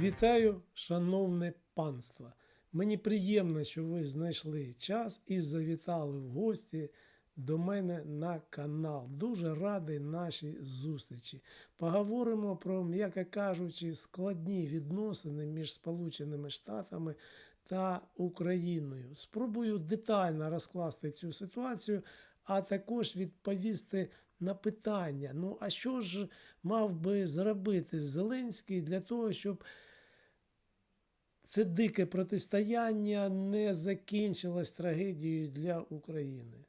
Вітаю, шановне панство! Мені приємно, що ви знайшли час і завітали в гості до мене на канал. Дуже радий нашій зустрічі. Поговоримо про, м'яко кажучи, складні відносини між Сполученими Штатами та Україною. Спробую детально розкласти цю ситуацію, а також відповісти на питання: ну а що ж мав би зробити Зеленський для того, щоб це дике протистояння не закінчилось трагедією для України.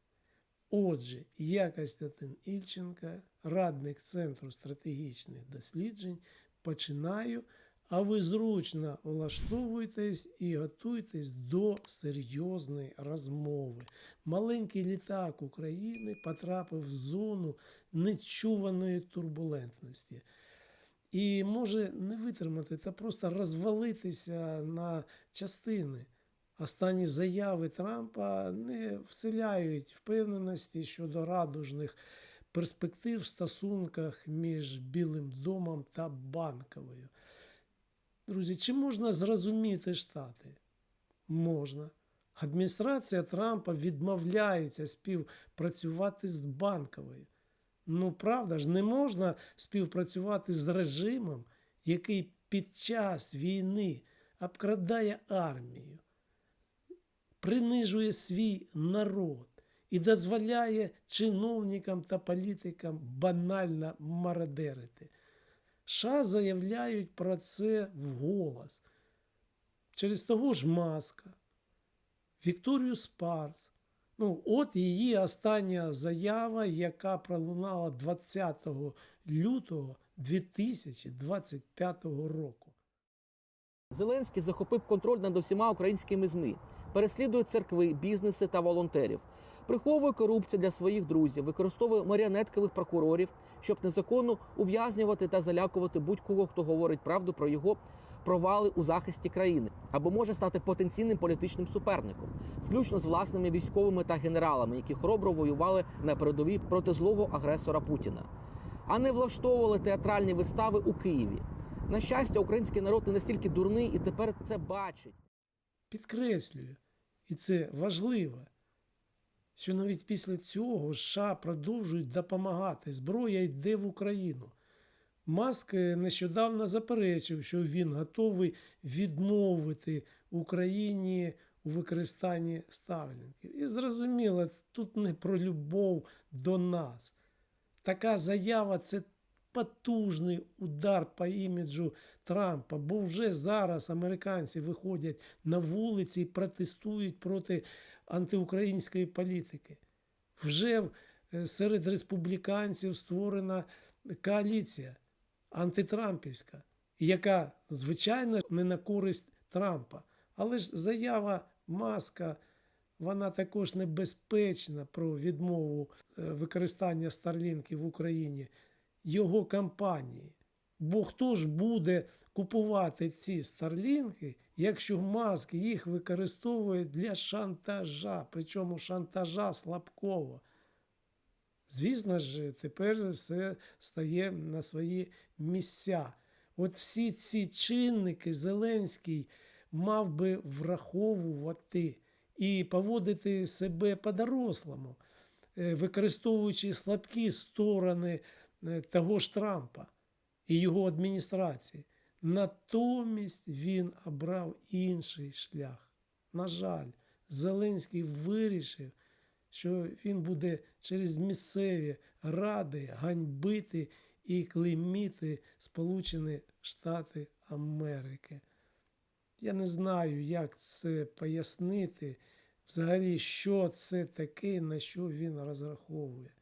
Отже, я Костянтин Ільченка, радник Центру стратегічних досліджень, починаю, а ви зручно влаштовуйтесь і готуйтесь до серйозної розмови. Маленький літак України потрапив в зону нечуваної турбулентності і може не витримати та просто розвалитися на частини. Останні заяви Трампа не вселяють впевненості щодо радужних перспектив в стосунках між Білим домом та банковою. Друзі, чи можна зрозуміти Штати? Можна. Адміністрація Трампа відмовляється співпрацювати з банковою. Ну, правда ж, не можна співпрацювати з режимом, який під час війни обкрадає армію, принижує свій народ і дозволяє чиновникам та політикам банально мародерити. США заявляють про це вголос. Через того ж Маска, Вікторію Спарс. Ну, от її остання заява, яка пролунала 20 лютого 2025 року. Зеленський захопив контроль над усіма українськими ЗМІ, переслідує церкви, бізнеси та волонтерів, приховує корупцію для своїх друзів, використовує маріонеткових прокурорів, щоб незаконно ув'язнювати та залякувати будь-кого, хто говорить правду про його провали у захисті країни, або може стати потенційним політичним суперником, включно з власними військовими та генералами, які хоробро воювали на передовій проти злого агресора Путіна, а не влаштовували театральні вистави у Києві. На щастя, український народ не настільки дурний і тепер це бачить. Підкреслюю, і це важливо, що навіть після цього США продовжують допомагати. Зброя йде в Україну. Маск нещодавно заперечив, що він готовий відмовити Україні у використанні старлінків. І зрозуміло, тут не про любов до нас. Така заява це потужний удар по іміджу Трампа, бо вже зараз американці виходять на вулиці і протестують проти антиукраїнської політики. Вже е, серед республіканців створена коаліція антитрампівська, яка, звичайно, не на користь Трампа. Але ж заява Маска, вона також небезпечна про відмову е, використання Старлінків в Україні, його кампанії. Бо хто ж буде купувати ці старлінки, якщо Маск їх використовує для шантажа, причому шантажа слабкого? Звісно ж, тепер все стає на свої місця. От всі ці чинники Зеленський мав би враховувати і поводити себе по-дорослому, е, використовуючи слабкі сторони е, того ж Трампа і його адміністрації. Натомість він обрав інший шлях. На жаль, Зеленський вирішив, що він буде через місцеві ради ганьбити і клейміти Сполучені Штати Америки. Я не знаю, як це пояснити, взагалі, що це таке, на що він розраховує.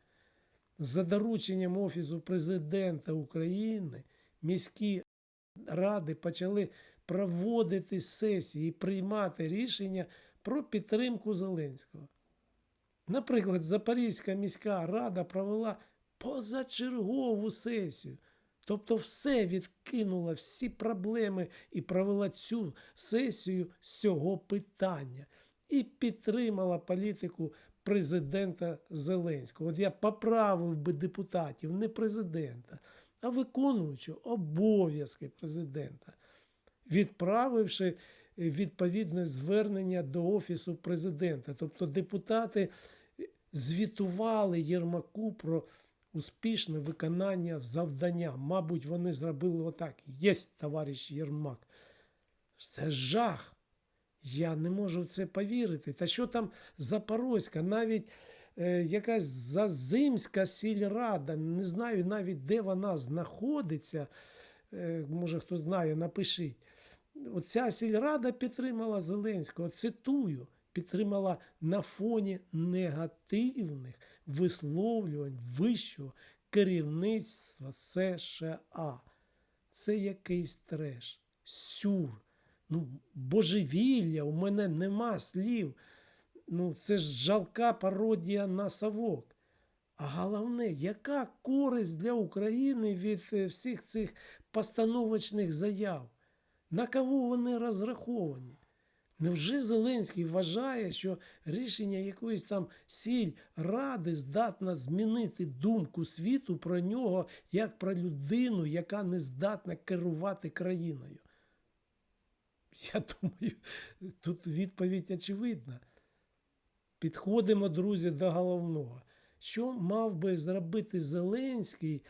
За дорученням Офісу президента України міські ради почали проводити сесії і приймати рішення про підтримку Зеленського. Наприклад, Запорізька міська рада провела позачергову сесію. Тобто все відкинула всі проблеми і провела цю сесію з цього питання і підтримала політику президента Зеленського. От я поправив би депутатів, не президента, а виконуючого обов'язки президента. відправивши відповідне звернення до Офісу президента. Тобто депутати звітували Єрмаку про успішне виконання завдання. Мабуть, вони зробили отак. Єсть, товариш Єрмак. Це жах. Я не можу в це повірити. Та що там Запорозька, навіть е, якась зазимська сільрада, не знаю навіть де вона знаходиться. Е, може, хто знає, напишіть. Оця сільрада підтримала Зеленського, цитую, підтримала на фоні негативних висловлювань вищого керівництва США. Це якийсь треш, сюр, ну, божевілля, у мене нема слів. Ну, це ж жалка пародія на совок. А головне, яка користь для України від е, всіх цих постановочних заяв? На кого вони розраховані? Невже Зеленський вважає, що рішення якоїсь там сіль ради здатна змінити думку світу про нього як про людину, яка не здатна керувати країною? Я думаю, тут відповідь очевидна. Підходимо, друзі, до головного. Що мав би зробити Зеленський,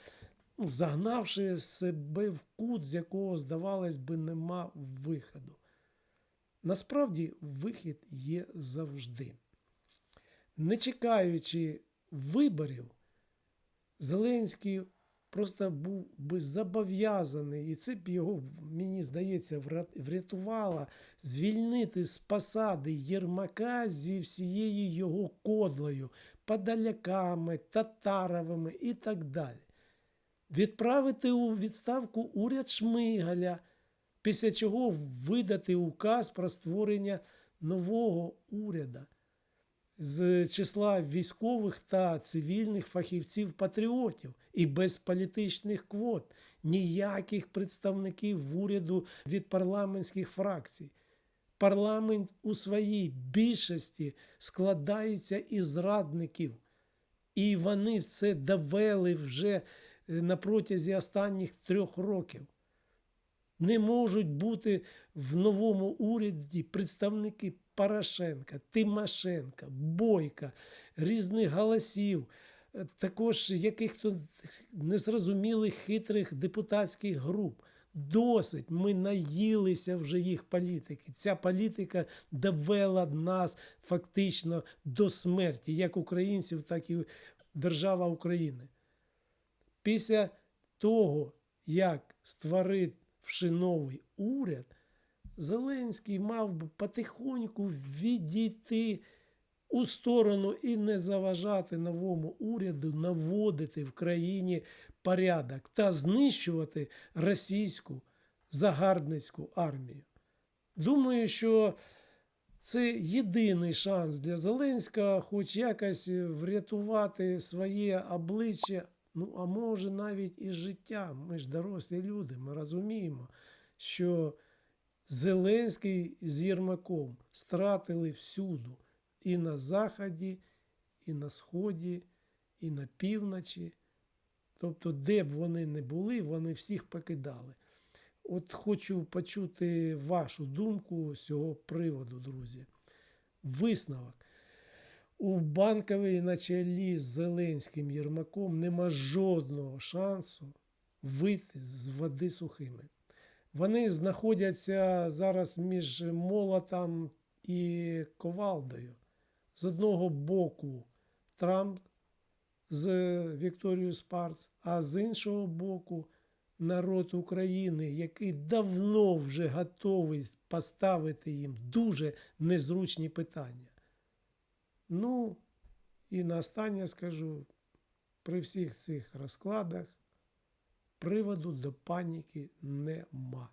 ну, загнавши себе в кут, з якого, здавалось би, нема виходу? Насправді, вихід є завжди. Не чекаючи виборів, Зеленський просто був би зобов'язаний, і це б його, мені здається, врятувало звільнити з посади Єрмака зі всією його кодлою, подаляками, татаровими і так далі. Відправити у відставку уряд Шмигаля, після чого видати указ про створення нового уряду з числа військових та цивільних фахівців-патріотів і без політичних квот, ніяких представників уряду від парламентських фракцій. Парламент у своїй більшості складається із зрадників, і вони це довели вже е, на протязі останніх трьох років. Не можуть бути в новому уряді представники Порошенка, Тимошенка, Бойка, різних голосів, е, також яких-то незрозумілих хитрих депутатських груп. Досить, ми наїлися вже їх політики. Ця політика довела нас фактично до смерті, як українців, так і держава України. Після того, як створивши новий уряд, Зеленський мав би потихоньку відійти у сторону і не заважати новому уряду наводити в країні порядок та знищувати російську загарбницьку армію. Думаю, що це єдиний шанс для Зеленського, хоч якось врятувати своє обличчя, ну а може навіть і життя. Ми ж дорослі люди, ми розуміємо, що Зеленський з Єрмаком стратили всюду і на Заході, і на Сході, і на півночі. Тобто, де б вони не були, вони всіх покидали. От хочу почути вашу думку з цього приводу, друзі. Висновок. У банковій на чолі з Зеленським Єрмаком нема жодного шансу вийти з води сухими. Вони знаходяться зараз між молотом і ковалдою. З одного боку Трамп з Вікторією Спарц, а з іншого боку народ України, який давно вже готовий поставити їм дуже незручні питання. Ну, і на останнє скажу, при всіх цих розкладах приводу до паніки нема.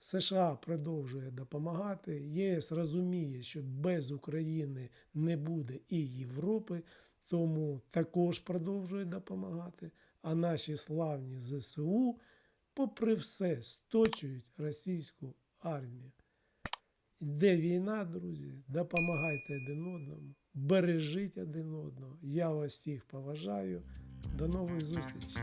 США продовжує допомагати. ЄС розуміє, що без України не буде і Європи, тому також продовжує допомагати. А наші славні ЗСУ, попри все, сточують російську армію. Йде війна, друзі, допомагайте один одному, бережіть один одного. Я вас всіх поважаю. До нових зустрічей.